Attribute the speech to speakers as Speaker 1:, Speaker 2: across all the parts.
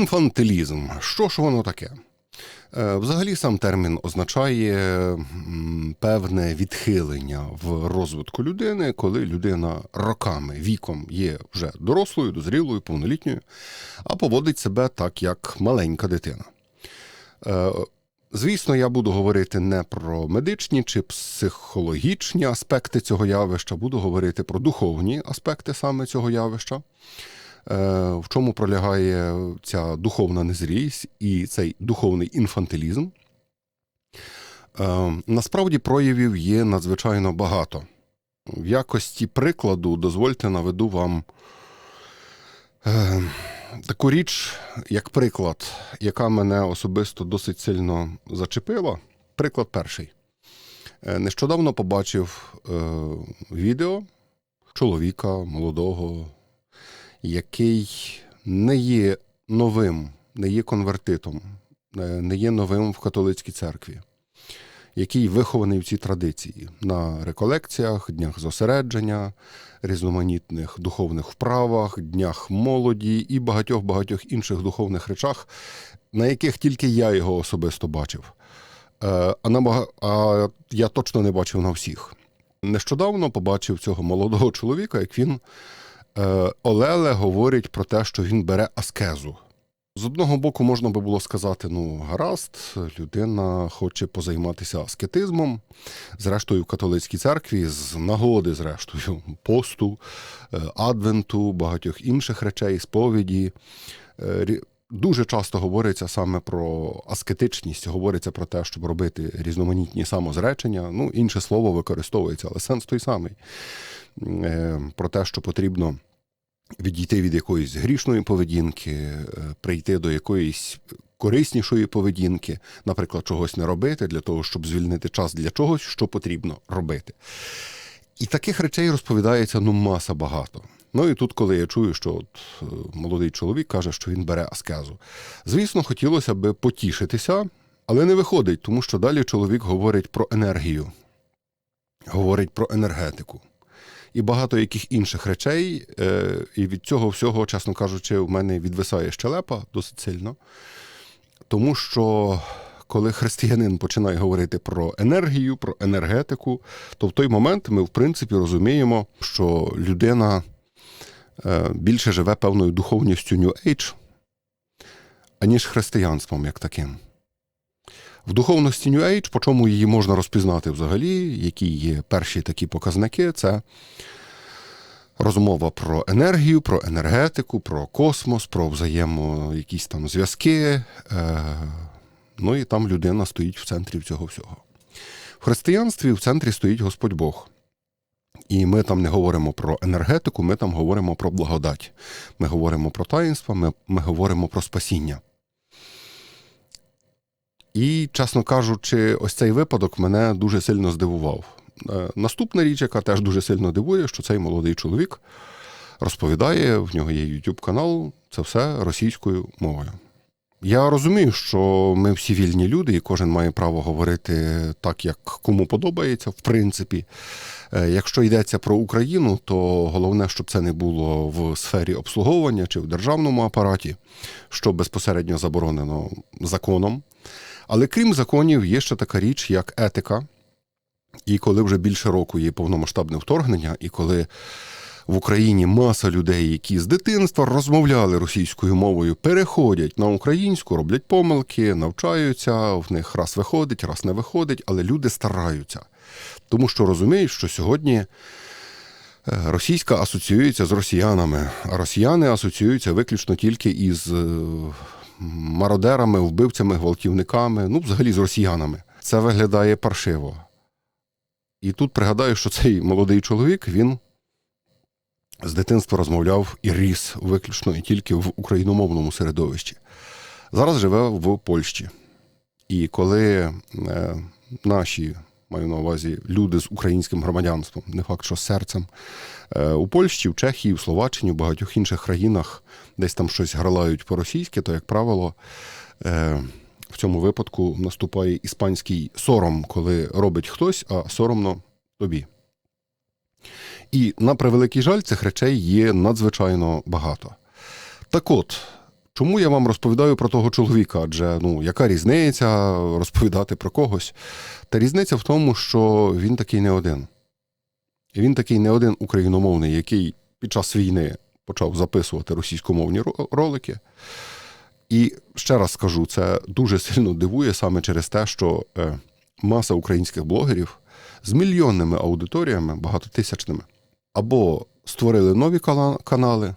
Speaker 1: Інфантилізм. Що ж воно таке? Е, Взагалі сам термін означає певне відхилення в розвитку людини, коли людина роками, віком є вже дорослою, дозрілою, повнолітньою, а поводить себе так, як маленька дитина. Е, Звісно, я буду говорити не про медичні чи психологічні аспекти цього явища, буду говорити про духовні аспекти саме цього явища, в чому пролягає ця духовна незрілість і цей духовний інфантилізм. Е, Насправді проявів є надзвичайно багато. В якості прикладу, дозвольте наведу вам е, таку річ, як приклад, яка мене особисто досить сильно зачепила. Приклад перший. Е, Нещодавно побачив е, відео чоловіка молодого, який не є новим, не є конвертитом, е, не є новим в католицькій церкві, який вихований в цій традиції на реколекціях, днях зосередження, різноманітних духовних вправах, днях молоді і багатьох-багатьох інших духовних речах, на яких тільки я його особисто бачив. Е, А, набага... а я точно не бачив на всіх. Нещодавно побачив цього молодого чоловіка, як він Олеле говорить про те, що він бере аскезу. З одного боку, можна би було сказати: ну, гаразд, людина хоче позайматися аскетизмом, зрештою, в католицькій церкві, з нагоди, зрештою, посту, е, адвенту, багатьох інших речей, сповіді. Дуже часто говориться саме про аскетичність, говориться про те, щоб робити різноманітні самозречення. Ну, інше слово використовується, але сенс той самий. Е, Про те, що потрібно відійти від якоїсь грішної поведінки, е, прийти до якоїсь кориснішої поведінки, наприклад, чогось не робити для того, щоб звільнити час для чогось, що потрібно робити. І таких речей розповідається ну маса багато. Ну і тут, коли я чую, що от, е, молодий чоловік каже, що він бере аскезу. Звісно, хотілося б потішитися, але не виходить, тому що далі чоловік говорить про енергію, говорить про енергетику і багато яких інших речей. Е, і від цього всього, чесно кажучи, в мене відвисає щелепа досить сильно. Тому що коли християнин починає говорити про енергію, про енергетику, то в той момент ми, в принципі, розуміємо, що людина е, більше живе певною духовністю New Age, аніж християнством як таким. В духовності New Age, по чому її можна розпізнати взагалі, які є перші такі показники, це розмова про енергію, про енергетику, про космос, про взаємо якісь там зв'язки. Ну і там людина стоїть в центрі цього всього. В християнстві в центрі стоїть Господь Бог. І ми там не говоримо про енергетику, ми там говоримо про благодать. Ми говоримо про таїнство, ми, ми говоримо про спасіння. І, чесно кажучи, ось цей випадок мене дуже сильно здивував. Е, Наступна річ, яка теж дуже сильно дивує, що цей молодий чоловік розповідає, в нього є YouTube канал, це все російською мовою. Я розумію, що ми всі вільні люди, і кожен має право говорити так, як кому подобається, в принципі. Е, Якщо йдеться про Україну, то головне, щоб це не було в сфері обслуговування чи в державному апараті, що безпосередньо заборонено законом. Але крім законів, є ще така річ, як етика. І коли вже більше року є повномасштабне вторгнення, і коли в Україні маса людей, які з дитинства розмовляли російською мовою, переходять на українську, роблять помилки, навчаються, в них раз виходить, раз не виходить, але люди стараються. Тому що розуміють, що сьогодні е, російська асоціюється з росіянами, а росіяни асоціюються виключно тільки із е, мародерами, вбивцями, гвалтівниками, ну, взагалі з росіянами. Це виглядає паршиво. І тут пригадаю, що цей молодий чоловік він з дитинства розмовляв і ріс виключно і тільки в україномовному середовищі. Зараз живе в Польщі. І коли е, наші, маю на увазі, люди з українським громадянством, не факт, що з серцем, е, у Польщі, в Чехії, в Словаччині, в багатьох інших країнах десь там щось гралають по-російськи, то, як правило, е, в цьому випадку наступає іспанський сором, коли робить хтось, а соромно тобі. І на превеликий жаль, цих речей є надзвичайно багато. Так от, Чому я вам розповідаю про того чоловіка? Адже ну, яка різниця розповідати про когось? Та різниця в тому, що він такий не один. Він такий не один україномовний, який під час війни почав записувати російськомовні ролики. І ще раз скажу, це дуже сильно дивує саме через те, що е, маса українських блогерів з мільйонними аудиторіями, багатотисячними, або створили нові канали,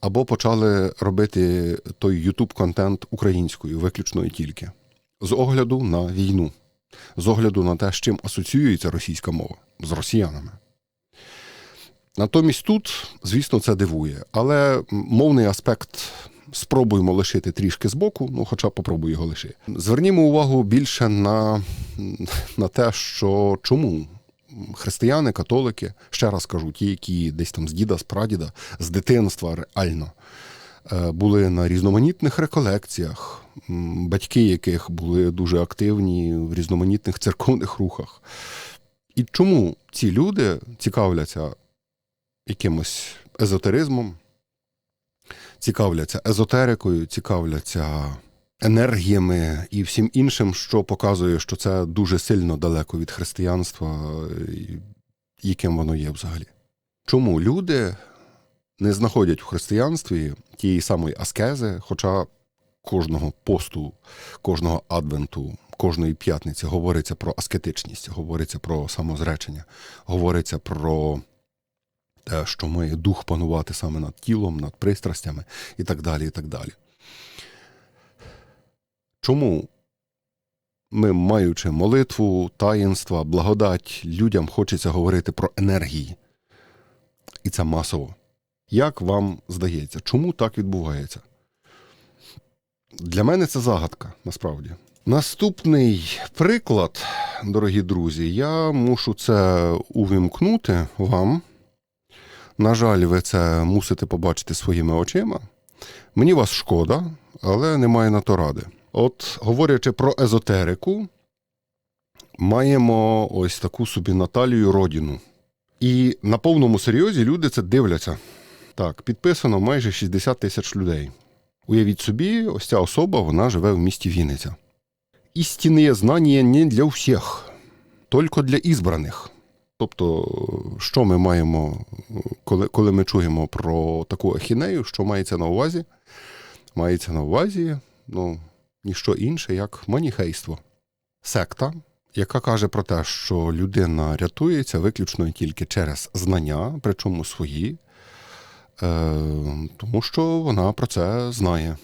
Speaker 1: або почали робити той YouTube контент українською, виключно і тільки, з огляду на війну, з огляду на те, з чим асоціюється російська мова. З росіянами. Натомість тут, звісно, це дивує, але мовний аспект спробуємо лишити трішки збоку, ну хоча попробую його лишити. Звернімо увагу більше на, на те, що чому християни, католики, ще раз кажу, ті, які десь там з діда, з прадіда, з дитинства реально е, були на різноманітних реколекціях, батьки яких були дуже активні в різноманітних церковних рухах. І чому ці люди цікавляться якимось езотеризмом, цікавляться езотерикою, цікавляться енергіями і всім іншим, що показує, що це дуже сильно далеко від християнства, яким воно є взагалі. Чому люди не знаходять в християнстві тієї самої аскези, хоча кожного посту, кожного адвенту, кожної п'ятниці говориться про аскетичність, говориться про самозречення, говориться про те, що має дух панувати саме над тілом, над пристрастями і так далі. і так далі. Чому ми, маючи молитву, таїнства, благодать, людям хочеться говорити про енергії? І це масово. Як вам здається, чому так відбувається? Для мене це загадка, насправді. Наступний приклад, дорогі друзі, я мушу це увімкнути вам. На жаль, ви це мусите побачити своїми очима. Мені вас шкода, але немає на то ради. От, говорячи про езотерику, маємо ось таку собі Наталію Родіну. І на повному серйозі люди це дивляться. Так, підписано майже 60 тисяч людей. Уявіть собі, ось ця особа вона живе в місті Вінниця. Істинні знання не для всіх, тільки для ізбраних. Тобто, що ми маємо, коли, коли ми чуємо про таку ахінею, що мається на увазі? Мається на увазі, ну, ніщо інше, як маніхейство. Секта, яка каже про те, що людина рятується виключно і тільки через знання, причому свої, е, тому що вона про це знає.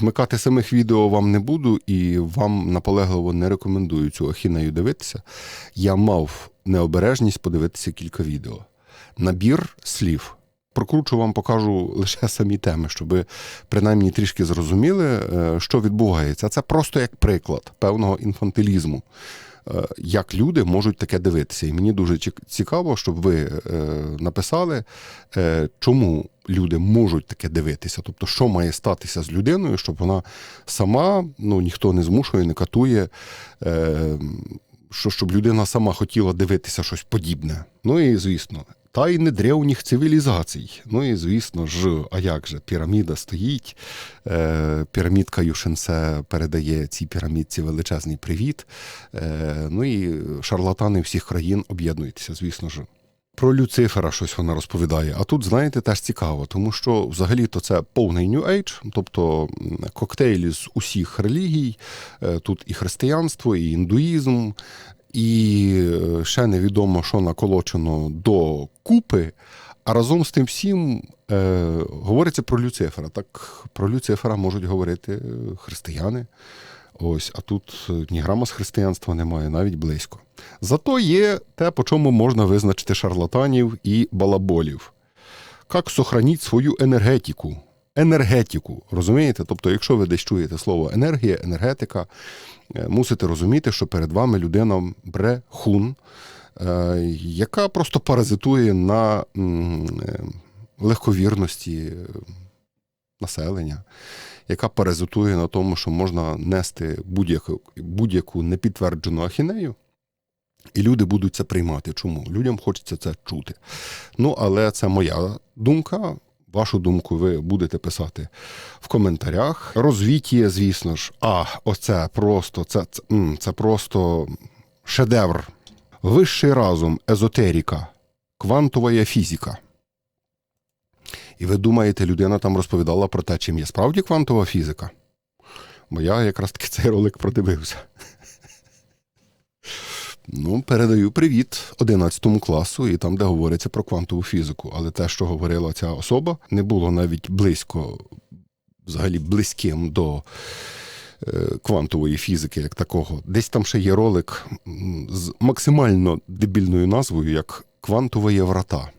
Speaker 1: Вмикати самих відео вам не буду і вам наполегливо не рекомендую цю ахінею дивитися. Я мав необережність подивитися кілька відео. Набір слів. Прокручу вам, покажу лише самі теми, щоб ви принаймні трішки зрозуміли, е, що відбувається. Це просто як приклад певного інфантилізму, е, як люди можуть таке дивитися. І мені дуже цікаво, щоб ви е, написали, чому люди можуть таке дивитися. Тобто, що має статися з людиною, щоб вона сама, ну ніхто не змушує, не катує. Що щоб людина сама хотіла дивитися щось подібне. Ну і звісно, тайни древніх цивілізацій. Ну і звісно ж, а як же, піраміда стоїть. Е, пірамідка Юшенсе передає цій пірамідці величезний привіт. Е, ну і шарлатани всіх країн об'єднуються, звісно ж. Про Люцифера щось вона розповідає. А тут, знаєте, теж цікаво, тому що взагалі-то це повний New Age, тобто м, коктейль з усіх релігій. Е, Тут і християнство, і індуїзм, і е, ще невідомо, що наколочено до купи. А разом з тим всім е, говориться про Люцифера. Так про Люцифера можуть говорити е, християни. Ось, а тут е, ні грама з християнства немає, навіть близько. Зато є те, по чому можна визначити шарлатанів і балаболів. Як сохраніть свою енергетику. Енергетику, розумієте? Тобто, якщо ви десь чуєте слово енергія, енергетика, мусите розуміти, що перед вами людина брехун, е, яка просто паразитує на е, легковірності е, населення, яка паразитує на тому, що можна нести будь-яку, будь-яку непідтверджену ахінею, і люди будуть це приймати. Чому? Людям хочеться це чути. Ну, але це моя думка. Вашу думку ви будете писати в коментарях. Розвіття, звісно ж. А, оце просто, це, це, це просто шедевр. Вищий разум, езотеріка, квантова фізика. І ви думаєте, людина там розповідала про те, чим є справді квантова фізика? Бо я якраз таки цей ролик продивився. Ну, передаю привіт 11 класу, і там, де говориться про квантову фізику. Але те, що говорила ця особа, не було навіть близько, взагалі близьким до е, квантової фізики, як такого. Десь там ще є ролик з максимально дебільною назвою, як Квантові врата.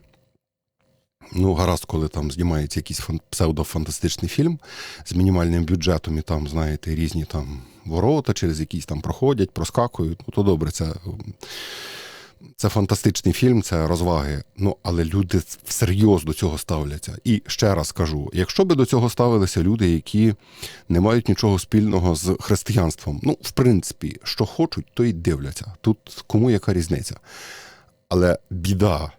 Speaker 1: Ну, гаразд, коли там знімається якийсь фан- псевдофантастичний фільм з мінімальним бюджетом, і там, знаєте, різні там ворота через якісь там проходять, проскакують. Ну, то добре, це, це фантастичний фільм, це розваги. Ну, але люди всерйоз до цього ставляться. І ще раз кажу: якщо би до цього ставилися люди, які не мають нічого спільного з християнством, ну, в принципі, що хочуть, то й дивляться. Тут кому яка різниця. Але біда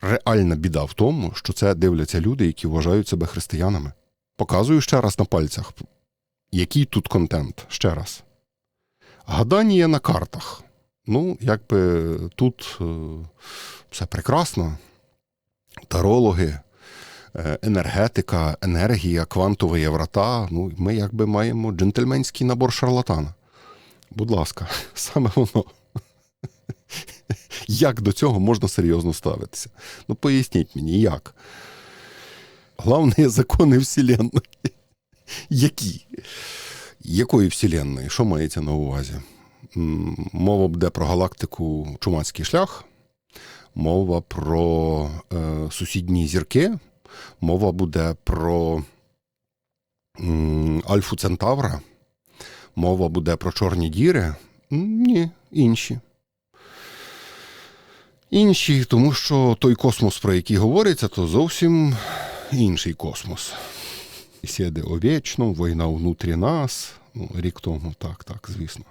Speaker 1: реальна біда в тому, що це дивляться люди, які вважають себе християнами. Показую ще раз на пальцях, який тут контент. Ще раз. Гадання на картах. Ну, якби тут е, все прекрасно. Тарологи, е, енергетика, енергія, квантові врата. Ну, ми якби маємо джентльменський набор шарлатана. Будь ласка, саме воно. Як до цього можна серйозно ставитися? Ну, поясніть мені, як? Головні закони Вселенної. Які? Якої Вселенної? Що мається на увазі? Мова буде про галактику Чумацький шлях, мова про е, сусідні зірки, мова буде про м, Альфу Центавра, мова буде про чорні діри. Ні, інші. Інші, тому що той космос, про який говориться, то зовсім інший космос. Сіде о вічну, війна внутрі нас. Ну, рік тому, так, так, звісно.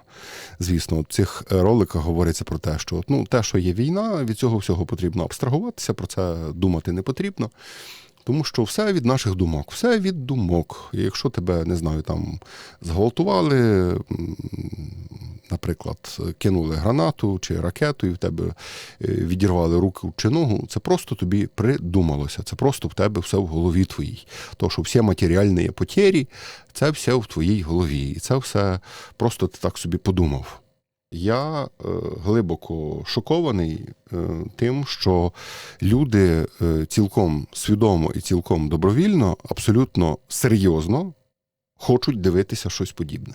Speaker 1: Звісно, в цих роликах говориться про те, що ну, те, що є війна, від цього всього потрібно абстрагуватися, про це думати не потрібно. Тому що все від наших думок, все від думок. І якщо тебе, не знаю, там зґвалтували, наприклад, кинули гранату чи ракету, і в тебе е, відірвали руку чи ногу, це просто тобі придумалося. Це просто в тебе все в голові твоїй. То, що всі матеріальні потері, це все в твоїй голові. І це все просто ти так собі подумав. Я е, глибоко шокований е, тим, що люди цілком свідомо і цілком добровільно, абсолютно серйозно хочуть дивитися щось подібне.